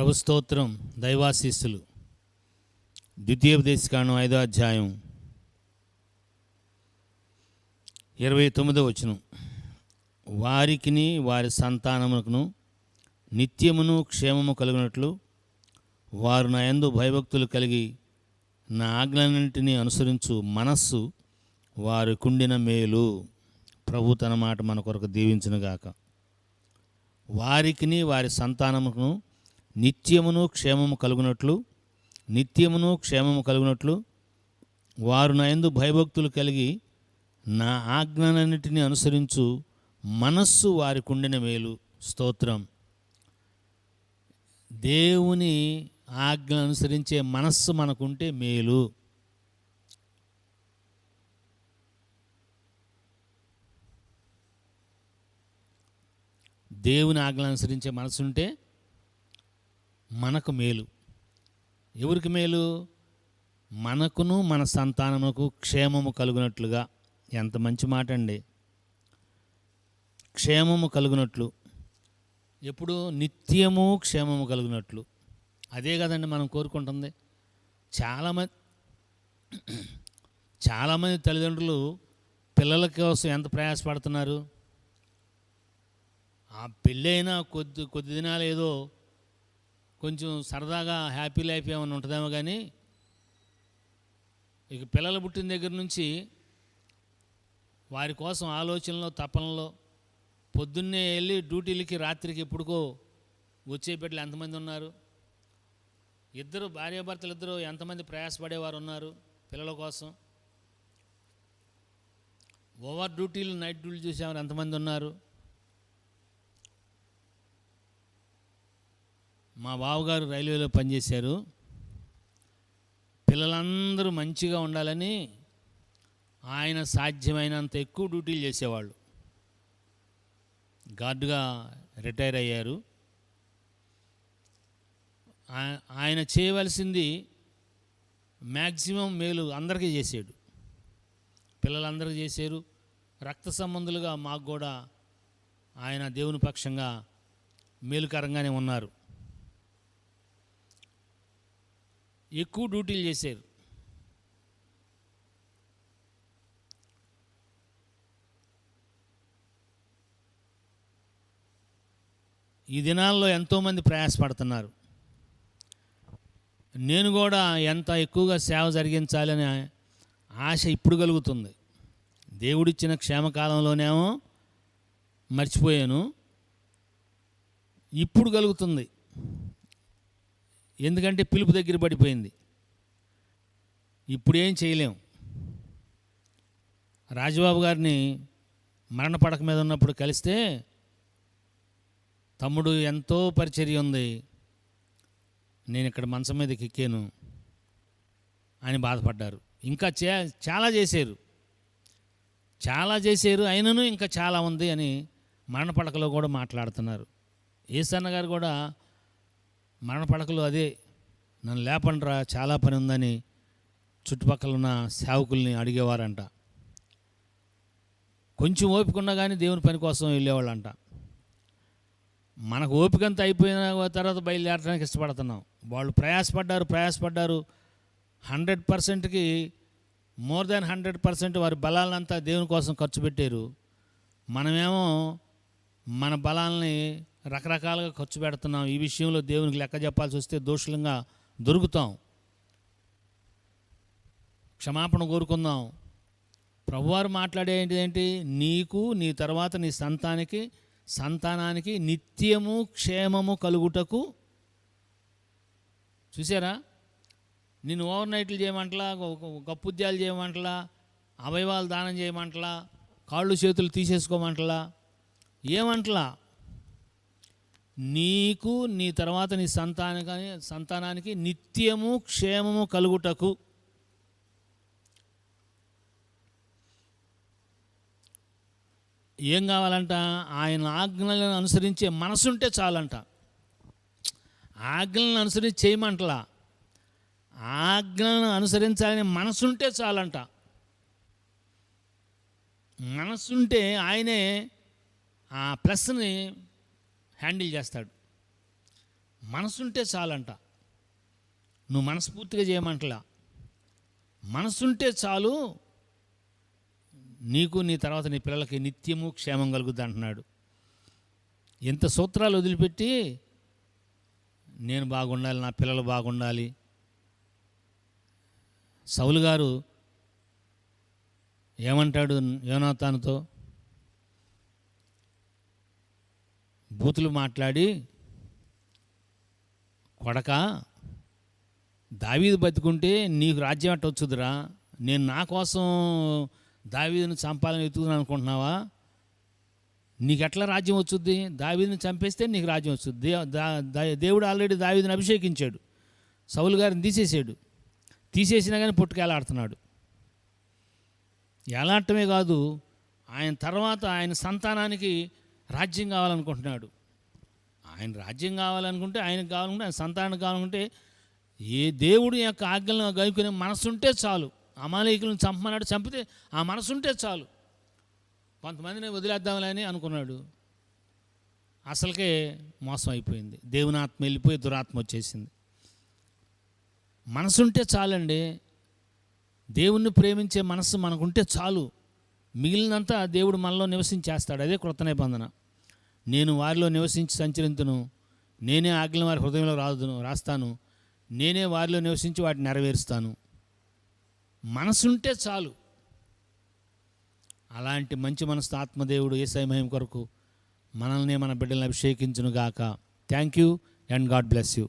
ప్రభు స్తోత్రం దైవాశీస్సులు. ద్వితీయోపదేశకాండం ఐదో అధ్యాయం ఇరవై తొమ్మిదో వచనం. వారికిని వారి సంతానమునకును నిత్యమును క్షేమము కలిగినట్లు వారు నా యందు భయభక్తులు కలిగి నా ఆజ్ఞలన్నింటినీ అనుసరించు మనస్సు వారి కుండిన మేలు. ప్రభు తన మాట మన కొరకు దీవించునుగాక. వారికిని వారి సంతానమును నిత్యమును క్షేమము కలుగునట్లు నిత్యమును క్షేమము కలుగునట్లు వారు నా భయభక్తులు కలిగి నా ఆజ్ఞలన్నిటిని అనుసరించు మనస్సు వారి కుండిన మేలు. స్తోత్రం. దేవుని ఆజ్ఞ అనుసరించే మనస్సు మనకుంటే మేలు. దేవుని ఆజ్ఞలు అనుసరించే మనసు ఉంటే మనకు మేలు. ఎవరికి మేలు? మనకును మన సంతానముకు క్షేమము కలుగునట్లుగా. ఎంత మంచి మాట అండి క్షేమము కలుగునట్లు. ఎప్పుడు నిత్యము క్షేమము కలుగునట్లు. అదే కదండి మనం కోరుకుంటుంది. చాలామంది చాలామంది తల్లిదండ్రులు పిల్లల కోసం ఎంత ప్రయాసపడుతున్నారు? ఆ పెళ్ళైనా కొద్ది కొద్ది దినాలు ఏదో కొంచెం సరదాగా హ్యాపీ లైఫ్ ఏమైనా ఉంటుందేమో కానీ ఇక పిల్లలు పుట్టిన దగ్గర నుంచి వారి కోసం ఆలోచనలో తపనలో పొద్దున్నే వెళ్ళి డ్యూటీలకి రాత్రికి ఎప్పుడుకో వచ్చే బిడ్డలు ఎంతమంది ఉన్నారు? ఇద్దరు భార్యాభర్తలు ఇద్దరు ఎంతమంది ప్రయాసపడేవారు ఉన్నారు పిల్లల కోసం? ఓవర్ డ్యూటీలు నైట్ డ్యూటీలు చూసేవారు ఎంతమంది ఉన్నారు? మా బావగారు రైల్వేలో పనిచేశారు. పిల్లలందరూ మంచిగా ఉండాలని ఆయన సాధ్యమైనంత ఎక్కువ డ్యూటీలు చేసేవాళ్ళు. గార్డుగా రిటైర్ అయ్యారు. ఆయన చేయవలసింది మ్యాక్సిమం మేలు అందరికీ చేసాడు. పిల్లలందరికీ చేశారు రక్త సంబంధులుగా మాకు కూడా ఆయన దేవుని పక్షంగా మేలుకరంగానే ఉన్నారు. ఎక్కువ డ్యూటీలు చేశారు. ఈ దినాల్లో ఎంతోమంది ప్రయాసపడుతున్నారు. నేను కూడా ఎంత ఎక్కువగా సేవ జరిగించాలనే ఆశ ఇప్పుడు కలుగుతుంది. దేవుడిచ్చిన క్షేమకాలంలోనేమో మర్చిపోయాను. ఇప్పుడు కలుగుతుంది. ఎందుకంటే పిలుపు దగ్గర పడిపోయింది. ఇప్పుడు ఏం చేయలేం. రాజబాబు గారిని మరణ పడక మీద ఉన్నప్పుడు కలిస్తే తమ్ముడు ఎంతో పరిచర్య ఉంది. నేను ఇక్కడ మంచం మీదకి ఎక్కాను అని బాధపడ్డారు. ఇంకా చే చాలా చేశారు. చాలా చేశారు అయినను ఇంకా చాలా ఉంది అని మరణ పడకలో కూడా మాట్లాడుతున్నారు. ఏసన్న గారు కూడా మరణ పడకలు అదే నన్ను లేపండ్రా చాలా పని ఉందని చుట్టుపక్కల ఉన్న సేవకుల్ని అడిగేవారంట. కొంచెం ఓపిక ఉన్నా కానీ దేవుని పని కోసం వెళ్ళేవాళ్ళంట. మనకు ఓపిక అంతా అయిపోయిన తర్వాత బయలుదేరడానికి ఇష్టపడుతున్నాం. వాళ్ళు ప్రయాసపడ్డారు ప్రయాసపడ్డారు. హండ్రెడ్ పర్సెంట్కి మోర్ దాన్ హండ్రెడ్ పర్సెంట్ వారి బలాలంతా దేవుని కోసం ఖర్చు పెట్టారు. మనమేమో మన బలాల్ని రకరకాలుగా ఖర్చు పెడుతున్నాం. ఈ విషయంలో దేవునికి లెక్క చెప్పాల్సి వస్తే దోషులంగా దొరుకుతాం. క్షమాపణ కోరుకుందాం. ప్రభువారు మాట్లాడేది ఏంటి? నీకు నీ తర్వాత నీ సంతానికి సంతానానికి నిత్యము క్షేమము కలుగుటకు. చూసారా? నేను ఓవర్ నైట్లు చేయమంటలా గప్పుద్యాలు చేయమంటలా అవయవాలు దానం చేయమంటలా కాళ్ళు చేతులు తీసేసుకోమంటలా ఏమంటలా? నీకు నీ తర్వాత నీ సంతానానికి సంతానానికి నిత్యము క్షేమము కలుగుటకు. ఏం కావాలంట? ఆయన ఆజ్ఞలను అనుసరించే మనసుంటే చాలంట. ఆజ్ఞలను అనుసరించి చేయమంటలా. ఆజ్ఞలను అనుసరించాలని మనసుంటే చాలంట. మనసుంటే ఆయనే ఆ ప్లస్ని హ్యాండిల్ చేస్తాడు. మనసుంటే చాలంట. నువ్వు మనస్ఫూర్తిగా చేయమంటలా. మనసుంటే చాలు నీకు నీ తర్వాత నీ పిల్లలకి నిత్యము క్షేమం కలుగుద్ది అంటున్నాడు. ఎంత సూత్రాలు వదిలిపెట్టి నేను బాగుండాలి నా పిల్లలు బాగుండాలి. సౌలు గారు ఏమంటాడు యోనాతానుతో? బూతులు మాట్లాడి కొడక దావీదు బతుకుంటే నీకు రాజ్యం అట్ట వచ్చుదిరా? నేను నా కోసం దావీదుని చంపాలని వెతుకుతున్నాను అనుకుంటున్నావా? నీకు ఎట్లా రాజ్యం వచ్చుద్ది? దావీదిని చంపేస్తే నీకు రాజ్యం వస్తుంది దే- దా- దా- దేవుడు ఆల్రెడీ దావీదిని అభిషేకించాడు. సౌలు గారిని తీసేసాడు. తీసేసినా కానీ పుట్టుకెళ్ళాడుతున్నాడు. ఎలాడటమే కాదు ఆయన తర్వాత ఆయన సంతానానికి రాజ్యం కావాలనుకుంటున్నాడు. ఆయన రాజ్యం కావాలనుకుంటే ఆయనకు కావాలనుకుంటే ఆయన సంతానం కావాలనుకుంటే ఏ దేవుడు యొక్క ఆజ్ఞలను గైకునే మనసుంటే చాలు. అమాలయకులను చంపమన్నాడు చంపితే ఆ మనసుంటే చాలు. కొంతమందిని వదిలేద్దాంలేని అనుకున్నాడు. అసలుకే మోసం అయిపోయింది. దేవుని ఆత్మ వెళ్ళిపోయి దురాత్మ వచ్చేసింది. మనసుంటే చాలండి. దేవుణ్ణి ప్రేమించే మనసు మనకుంటే చాలు. మిగిలినంతా దేవుడు మనలో నివసించేస్తాడు. అదే కృత నిబంధన నేను వారిలో నివసించి సంచరింతును. నేనే ఆజ్ఞలు వారి హృదయంలో రాదును రాస్తాను. నేనే వారిలో నివసించి వాటిని నెరవేరుస్తాను. మనసుంటే చాలు. అలాంటి మంచి మనసు ఆత్మదేవుడు ఏసై మహిమ కొరకు మనల్ని మన బిడ్డలను అభిషేకించునుగాక. Thank you and God bless you